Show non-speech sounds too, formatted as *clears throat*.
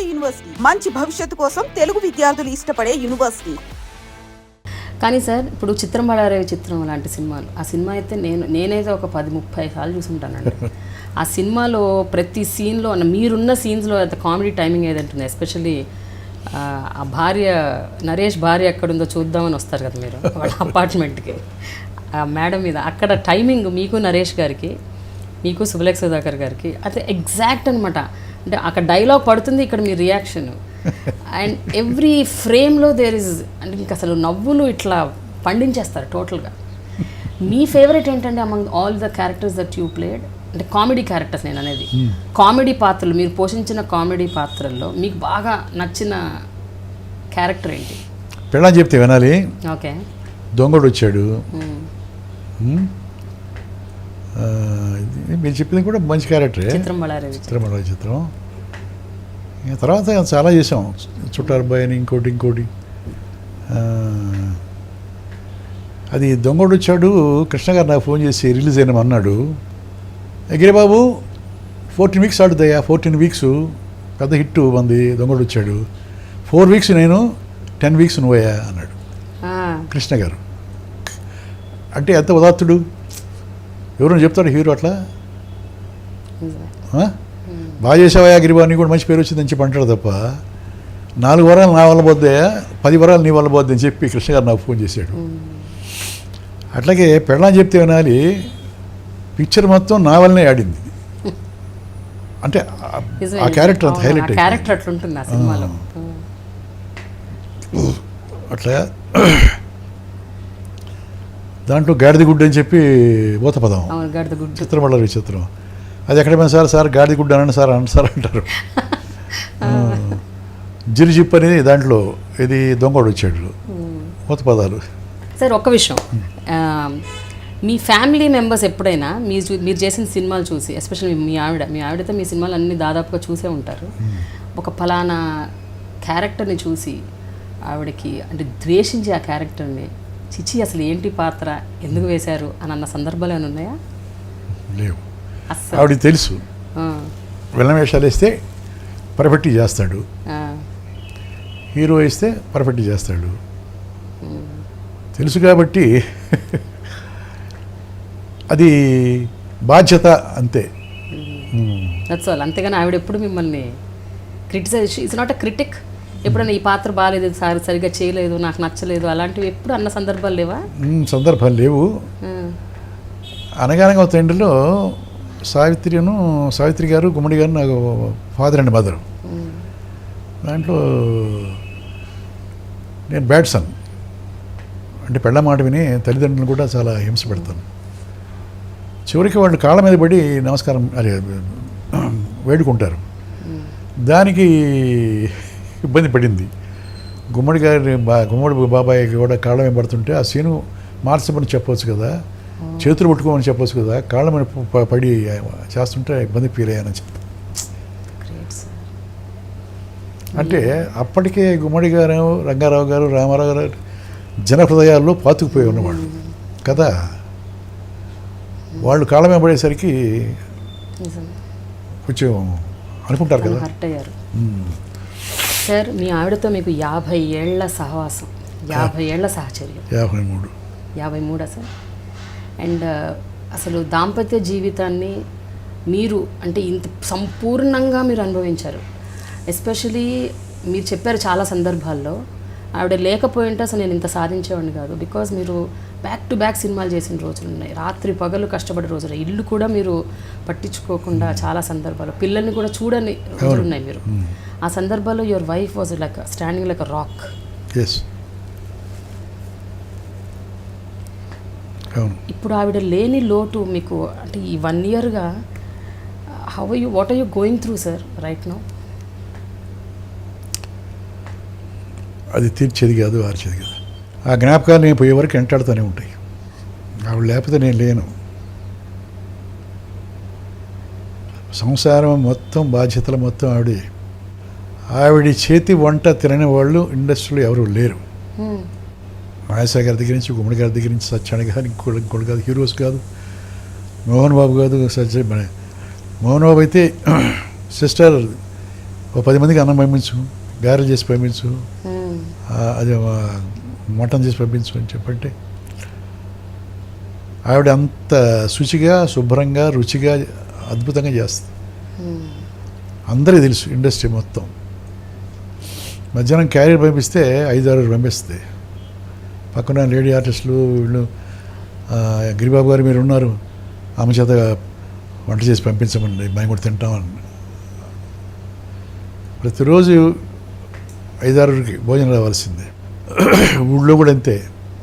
నాడు యూనివర్సిటీ. మంచి భవిష్యత్తు కోసం తెలుగు విద్యార్థులు ఇష్టపడే యూనివర్సిటీ. కానీ సార్ ఇప్పుడు చిత్రం పడారే చిత్రం లాంటి సినిమాలు ఆ సినిమా అయితే నేను నేనైతే ఒక పది ముప్పై సార్లు చూసుంటానండి. ఆ సినిమాలో ప్రతి సీన్లో మీరున్న సీన్స్లో అయితే కామెడీ టైమింగ్ ఏదంటుంది? ఎస్పెషల్లీ ఆ భార్య నరేష్ భార్య ఎక్కడుందో చూద్దామని వస్తారు కదా మీరు వాళ్ళ అపార్ట్మెంట్కి. ఆ మేడం మీద అక్కడ టైమింగ్ మీకు నరేష్ గారికి మీకు సుబలేఖ సుధాకర్ గారికి అదే ఎగ్జాక్ట్ అనమాట అంటే అక్కడ డైలాగ్ పడుతుంది ఇక్కడ మీ రియాక్షన్. అండ్ ఎవ్రీ ఫ్రేమ్లో దేర్ ఇస్ అంటే మీకు అసలు నవ్వులు ఇట్లా పండించేస్తారు టోటల్గా. మీ ఫేవరెట్ ఏంటంటే among all the characters that you played అంటే కామెడీ క్యారెక్టర్స్ నేను అనేది. కామెడీ పాత్రలు మీరు పోషించిన కామెడీ పాత్రల్లో మీకు బాగా నచ్చిన క్యారెక్టర్ ఏంటి? పెళ్ళని చెప్తే వినాలి. ఓకే. దొంగడు వచ్చాడు. ఆ, ఇది మీరు చెప్పింది కూడా మంచి క్యారెక్టరే. చిత్రం బళారేవి చిత్రమల చిత్రం. ఇంకా తర్వాత చాలా చేసాం. చుట్టారు బాయ్ అని ఇంకోటి. ఇంకోటి అది దొంగడు వచ్చాడు కృష్ణ గారు నాకు ఫోన్ చేసి రిలీజ్ అయిన అన్నాడు గిరిబాబు ఫోర్టీన్ వీక్స్ ఆడుతాయా? ఫోర్టీన్ వీక్స్ పెద్ద హిట్ మంది దొంగడు వచ్చాడు. ఫోర్ వీక్స్ నేను టెన్ వీక్స్ నువ్వయ్యా అన్నాడు. కృష్ణ గారు. అంటే ఎంత ఉదాత్తుడు? ఎవరైనా చెప్తాడు హీరో అట్లా? బాగా నీకు కూడా మంచి పేరు వచ్చిందని చెప్పి అంటాడు తప్ప నాలుగు వరాలు నా వల్ల పోద్దయా పది వరాలు నీ వల్ల పోద్ది అని చెప్పి కృష్ణ గారు నాకు ఫోన్ చేశాడు. అట్లాగే పెళ్ళని చెప్తే వినాలి పిక్చర్ మొత్తం నా వల్లనే ఆడింది *laughs* అంటే ఆ- క్యారెక్టర్ అంత హైలైట్ క్యారెక్టర్ అట్లుంటుంది ఆ సినిమాలో. అట్లా దాంట్లో గాడిద గుడ్డు అని చెప్పి ఊత పదం గడద గుడ్డు. చిత్రం విచిత్రం అది ఎక్కడైనా సార్ సార్ గాడిద గుడ్డ అనండి సార్ అనండి సార్ అంటారు. *laughs* జిరిజిప్ అనేది దాంట్లో ఇది దొంగడు వచ్చాడు. మూత పదాలు. సార్ ఒక్క విషయం. మీ ఫ్యామిలీ మెంబర్స్ ఎప్పుడైనా మీ చూ- మీరు చేసిన సినిమాలు చూసి ఎస్పెషల్లీ మీ ఆవిడ మీ ఆవిడతో మీ సినిమాలు అన్ని దాదాపుగా చూసే ఉంటారు. ఒక ఫలానా క్యారెక్టర్ని చూసి ఆవిడకి అంటే ద్వేషించి ఆ క్యారెక్టర్ని చిచి అసలు ఏంటి పాత్ర? ఎందుకు వేశారు? అని అన్న సందర్భాలు ఏమైనా ఉన్నాయా? లేవు. ఆవిడకి తెలుసు. విలన్ వేషాలు వేస్తే పర్ఫెక్ట్ చేస్తాడు. హీరో వేస్తే పర్ఫెక్ట్ చేస్తాడు. తెలుసు కాబట్టి అది బాధ్యత అంతే. ఆల్ అంతేగాని ఆవిడ ఎప్పుడు మిమ్మల్ని criticize it's not a critic ఎప్పుడైనా ఈ పాత్ర బాగాలేదు సార్ సరిగ్గా చేయలేదు నాకు నచ్చలేదు అలాంటివి ఎప్పుడు అన్న సందర్భాలు లేవా? సందర్భాలు లేవు. అనగానగా తండ్రిలో సావిత్రిను సావిత్రి గారు గుమ్మడి గారు నాకు ఫాదర్ అండ్ మదర్. దాంట్లో నేను బ్యాడ్ సన్. అంటే పెళ్ళ మాట విని తల్లిదండ్రులను కూడా చాలా హింస పెడతాను. చివరికి వాళ్ళు కాళ్ళ మీద పడి నమస్కారం అదే వేడుకుంటారు. దానికి ఇబ్బంది పడింది. గుమ్మడి గారి బా గుమ్మడి బాబాయ్ కూడా కాళ్ళ మీద పడుతుంటే ఆ సీను మార్చమని చెప్పవచ్చు కదా. చేతులు పట్టుకోమని చెప్పవచ్చు కదా కాళ్ళ మీద పడి చేస్తుంటే ఇబ్బంది ఫీల్ అయ్యానని sir. అంటే అప్పటికే గుమ్మడి గారు రంగారావు గారు రామారావు గారు జన హృదయాల్లో పాతుకుపోయి ఉన్నవాళ్ళు కదా. వాళ్ళు కాళ్ళ మీద పడేసరికి కొంచెం అనుకుంటారు కదా. సార్ మీ ఆవిడతో మీకు యాభై ఏళ్ళ సహవాసం యాభై ఏళ్ళ సహచర్యం. యాభై మూడు. యాభై మూడా సార్ అండ్ అసలు దాంపత్య జీవితాన్ని మీరు అంటే ఇంత సంపూర్ణంగా మీరు అనుభవించారు. ఎస్పెషలీ మీరు చెప్పారు చాలా సందర్భాల్లో ఆవిడ లేకపోయింటే అసలు నేను ఇంత సాధించేవాడిని కాదు. బికాజ్ మీరు బ్యాక్ టు బ్యాక్ సినిమాలు చేసిన రోజులు ఉన్నాయి. రాత్రి పగలు కష్టపడే రోజులు ఇల్లు కూడా మీరు పట్టించుకోకుండా చాలా సందర్భాలు పిల్లల్ని కూడా చూడని రోజులు ఉన్నాయి మీరు. ఆ సందర్భాల్లో your wife was like standing like rock. ఇప్పుడు ఆవిడ లేని లోటు మీకు అంటే ఈ one ఇయర్గా how you what are you going through sir right no అది తీర్చేది కాదు ఆర్చేది కాదు. ఆ జ్ఞాపకాలు నేను పోయే వరకు వెంటాడుతూనే ఉంటాయి. ఆవిడ లేకపోతే నేను లేను. సంసారం మొత్తం బాధ్యతలు మొత్తం ఆవిడే. ఆవిడ చేతి వంట తినని వాళ్ళు ఇండస్ట్రీలో ఎవరు లేరు. నాగేశ్వర గారి దగ్గర నుంచి గుమ్మడి గారి దగ్గర నుంచి సత్యాన్ని గారు ఇంకోటి ఇంకోటి కాదు హీరోస్ కాదు మోహన్ బాబు కాదు సత్య మోహన్ బాబు అయితే *clears throat* సిస్టర్ ఓ పది మందికి అన్నం పంపించు గారెలు చేసి పంపించు అది మటన్ చేసి పంపించు అని చెప్పంటే ఆవిడ అంత శుచిగా శుభ్రంగా రుచిగా అద్భుతంగా చేస్తుంది. అందరికీ తెలుసు ఇండస్ట్రీ మొత్తం. మధ్యాహ్నం క్యారియర్ పంపిస్తే ఐదు ఆరు పంపిస్తుంది. పక్కన లేడీ ఆర్టిస్టులు వీళ్ళు గిరిబాబు గారు మీరు ఉన్నారు ఆమె చేత వంట చేసి పంపించమండి మేము కూడా తింటామని. ప్రతిరోజు ఐదారుకి భోజనం రావాల్సిందే. *coughs* ఊళ్ళో కూడా అంతే.